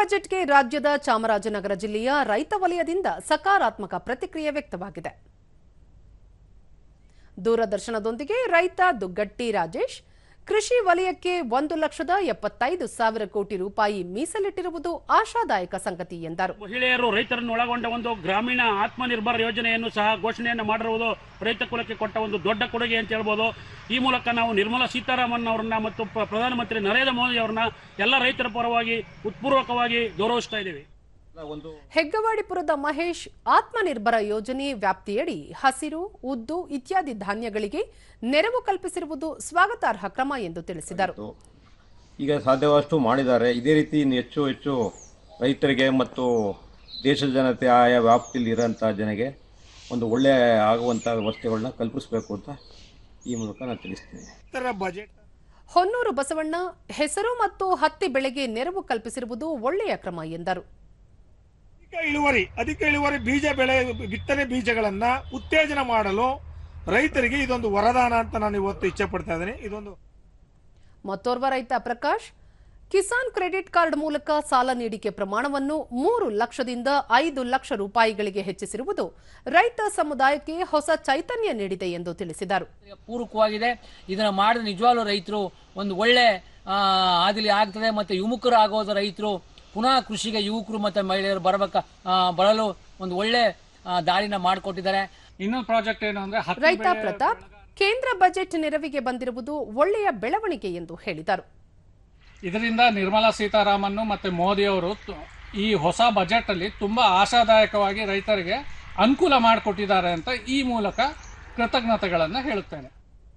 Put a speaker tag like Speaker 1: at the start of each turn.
Speaker 1: ಬಜೆಟ್ಗೆ ರಾಜ್ಯದ ಚಾಮರಾಜನಗರ ಜಿಲ್ಲೆಯ ರೈತ ವಲಯದಿಂದ ಸಕಾರಾತ್ಮಕ ಪ್ರತಿಕ್ರಿಯೆ ವ್ಯಕ್ತವಾಗಿದೆ. ದೂರದರ್ಶನದೊಂದಿಗೆ ರೈತ ದುಗ್ಗಟ್ಟಿ ರಾಜೇಶ್ ಕೃಷಿ ವಲಯಕ್ಕೆ ಒಂದು ಲಕ್ಷದ ಎಪ್ಪತ್ತೈದು ಸಾವಿರ ಕೋಟಿ ರೂಪಾಯಿ ಮೀಸಲಿಟ್ಟಿರುವುದು ಆಶಾದಾಯಕ ಸಂಗತಿ ಎಂದರು.
Speaker 2: ಮಹಿಳೆಯರು ರೈತರನ್ನು ಒಳಗೊಂಡ ಒಂದು ಗ್ರಾಮೀಣ ಆತ್ಮನಿರ್ಭರ ಯೋಜನೆಯನ್ನು ಸಹ ಘೋಷಣೆಯನ್ನು ಮಾಡಿರುವುದು ರೈತ ಕುಲಕ್ಕೆ ಕೊಟ್ಟ ಒಂದು ದೊಡ್ಡ ಕೊಡುಗೆ ಅಂತ ಹೇಳ್ಬೋದು. ಈ ಮೂಲಕ ನಾವು ನಿರ್ಮಲಾ ಸೀತಾರಾಮನ್ ಅವರನ್ನ ಮತ್ತು ಪ್ರ- ಪ್ರಧಾನಮಂತ್ರಿ ನರೇಂದ್ರ ಮೋದಿ ಅವರನ್ನ ಎಲ್ಲ ರೈತರ ಪರವಾಗಿ ಉತ್ಪೂರ್ವಕವಾಗಿ ಗೌರವಿಸ್ತಾ ಇದ್ದೀವಿ.
Speaker 1: ಹೆಗ್ಗವಾಡಿಪುರದ ಮಹೇಶ್ ಆತ್ಮನಿರ್ಭರ ಯೋಜನೆ ವ್ಯಾಪ್ತಿಯಡಿ ಹಸಿರು ಉದ್ದು ಇತ್ಯಾದಿ ಧಾನ್ಯಗಳಿಗೆ ನೆರವು ಕಲ್ಪಿಸಿರುವುದು ಸ್ವಾಗತಾರ್ಹ ಕ್ರಮ ಎಂದು ತಿಳಿಸಿದರು.
Speaker 3: ಈಗ ಸಾಧ್ಯವಷ್ಟು ಮಾಡಿದ್ದಾರೆ. ಇದೇ ರೀತಿ ಹೆಚ್ಚು ಹೆಚ್ಚು ರೈತರಿಗೆ ಮತ್ತು ದೇಶದ ಜನತೆ ಆಯಾ ವ್ಯಾಪ್ತಿಯಲ್ಲಿ ಇರೋಂಥ ಜನಗೆ ಒಂದು ಒಳ್ಳೆಯ ಆಗುವಂಥ ವ್ಯವಸ್ಥೆಗಳನ್ನ ಕಲ್ಪಿಸಬೇಕು ಅಂತ ಈ ಮೂಲಕ ನಾನು ತಿಳಿಸ್ತೀನಿ.
Speaker 1: ಹೊನ್ನೂರು ಬಸವಣ್ಣ ಹೆಸರು ಮತ್ತು ಹತ್ತಿ ಬೆಳೆಗೆ ನೆರವು ಕಲ್ಪಿಸಿರುವುದು ಒಳ್ಳೆಯ ಕ್ರಮ ಎಂದರು.
Speaker 4: ಅಧಿಕ ಇಳುವರಿ ಅಧಿಕ ಇಳುವರಿ ಬೀಜ ಬೆಳೆ ಬಿತ್ತನೆ ಬೀಜಗಳನ್ನ ಉತ್ತೇಜನ ಮಾಡಲು ರೈತರಿಗೆ ಇದೊಂದು ವರದಾನ ಅಂತ ನಾನು ಇವತ್ತು ಇಚ್ಛೆ ಪಡ್ತಾ ಇದ್ದೀನಿ. ಇದೊಂದು
Speaker 1: ಮತ್ತೋರ್ವ ರೈತ ಪ್ರಕಾಶ್ ಕಿಸಾನ್ ಕ್ರೆಡಿಟ್ ಕಾರ್ಡ್ ಮೂಲಕ ಸಾಲ ನೀಡಿಕೆ ಪ್ರಮಾಣವನ್ನು ಮೂರು ಲಕ್ಷದಿಂದ ಐದು ಲಕ್ಷ ರೂಪಾಯಿಗಳಿಗೆ ಹೆಚ್ಚಿಸಿರುವುದು ರೈತ ಸಮುದಾಯಕ್ಕೆ ಹೊಸ ಚೈತನ್ಯ ನೀಡಿದೆ ಎಂದು ತಿಳಿಸಿದರು.
Speaker 5: ಪೂರಕವಾಗಿದೆ ಇದನ್ನು ಮಾಡಿದ ನಿಜವಾಗ್ಲೂ ರೈತರು ಒಂದು ಒಳ್ಳೆ ಆದಲಿ ಆಗ್ತದೆ ಮತ್ತೆ ವಿಮುಖರಾಗೋದು ಆಗೋದು ರೈತರು ಪುನಃ ಕೃಷಿಗೆ ಯುವಕರು ಮತ್ತು ಮಹಿಳೆಯರು ಬರಬೇಕ ಬರಲು ಒಂದು ಒಳ್ಳೆ ದಾರಿನ ಮಾಡಿಕೊಟ್ಟಿದ್ದಾರೆ.
Speaker 6: ಇನ್ನೊಂದು ಪ್ರಾಜೆಕ್ಟ್ ಏನು ಅಂದ್ರೆ
Speaker 1: ರೈತ ಪ್ರತಾಪ್ ಕೇಂದ್ರ ಬಜೆಟ್ ನೆರವಿಗೆ ಬಂದಿರುವುದು ಒಳ್ಳೆಯ ಬೆಳವಣಿಗೆ ಎಂದು ಹೇಳಿದರು.
Speaker 6: ಇದರಿಂದ ನಿರ್ಮಲಾ ಸೀತಾರಾಮನ್ ಮತ್ತೆ ಮೋದಿ ಅವರು ಈ ಹೊಸ ಬಜೆಟ್ ಅಲ್ಲಿ ತುಂಬಾ ಆಶಾದಾಯಕವಾಗಿ ರೈತರಿಗೆ ಅನುಕೂಲ ಮಾಡಿಕೊಟ್ಟಿದ್ದಾರೆ ಅಂತ ಈ ಮೂಲಕ ಕೃತಜ್ಞತೆಗಳನ್ನು ಹೇಳುತ್ತೇನೆ.